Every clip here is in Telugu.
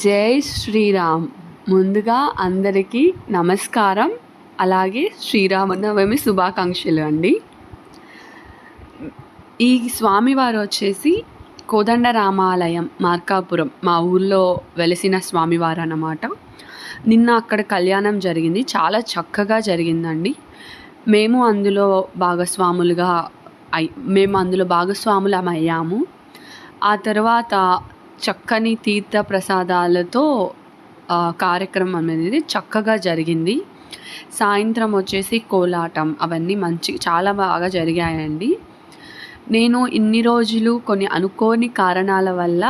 జై శ్రీరామ్. ముందుగా అందరికీ నమస్కారం. అలాగే శ్రీరామనవమి శుభాకాంక్షలు అండి. ఈ స్వామివారు వచ్చేసి కోదండ రామాలయం మార్కాపురం మా ఊళ్ళో వెలిసిన స్వామివారు అన్నమాట. నిన్న అక్కడ కళ్యాణం జరిగింది. చాలా చక్కగా జరిగిందండి. మేము అందులో భాగస్వాములుగా అయి మేము అందులో భాగస్వాములం అయ్యాము. ఆ తర్వాత చక్కని తీర్థ ప్రసాదాలతో కార్యక్రమం అనేది చక్కగా జరిగింది. సాయంత్రం వచ్చేసి కోలాటం. అవన్నీ మంచి చాలా బాగా జరిగాయండి. నేను ఇన్ని రోజులు కొన్ని అనుకోని కారణాల వల్ల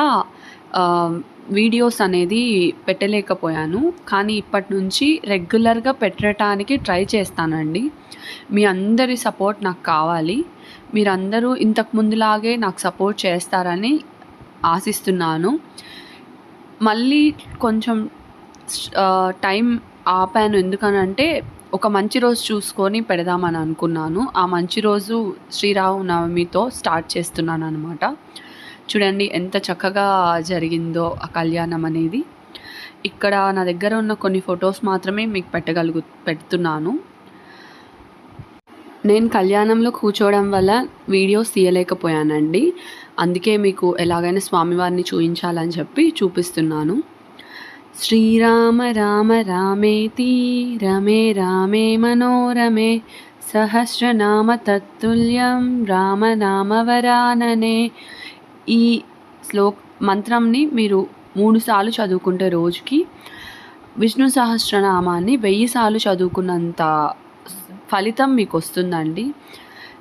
వీడియోస్ అనేది పెట్టలేకపోయాను. కానీ ఇప్పటి నుంచి రెగ్యులర్గా పెట్టడానికి ట్రై చేస్తానండి. మీ అందరి సపోర్ట్ నాకు కావాలి. మీరందరూ ఇంతకు ముందులాగే నాకు సపోర్ట్ చేస్తారని ఆశిస్తున్నాను. మళ్ళీ కొంచెం టైం ఆపాను. ఎందుకనంటే ఒక మంచి రోజు చూసుకొని పెడదామని అనుకున్నాను. ఆ మంచి రోజు శ్రీరామనవమితో స్టార్ట్ చేస్తున్నాను అనమాట చూడండి ఎంత చక్కగా జరిగిందో ఆ కళ్యాణం అనేది ఇక్కడ నా దగ్గర ఉన్న కొన్ని ఫొటోస్ మాత్రమే మీకు పెట్టగలుగు పెడుతున్నాను. నేను కళ్యాణంలో కూర్చోవడం వల్ల వీడియోస్ తీయలేకపోయానండి. అందుకే మీకు ఎలాగైనా స్వామివారిని చూపించాలని చెప్పి చూపిస్తున్నాను. శ్రీరామ రామ రామేతి రమే రామే మనోరమే సహస్రనామ తత్తుల్యం రామనామవరాననే ఈ శ్లోక్ మంత్రంని మీరు మూడుసార్లు చదువుకుంటే రోజుకి విష్ణు సహస్రనామాన్ని వెయ్యి సార్లు చదువుకున్నంత ఫలితం మీకు వస్తుందండి.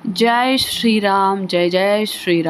జై శ్రీరామ్ జై జై శ్రీరామ్.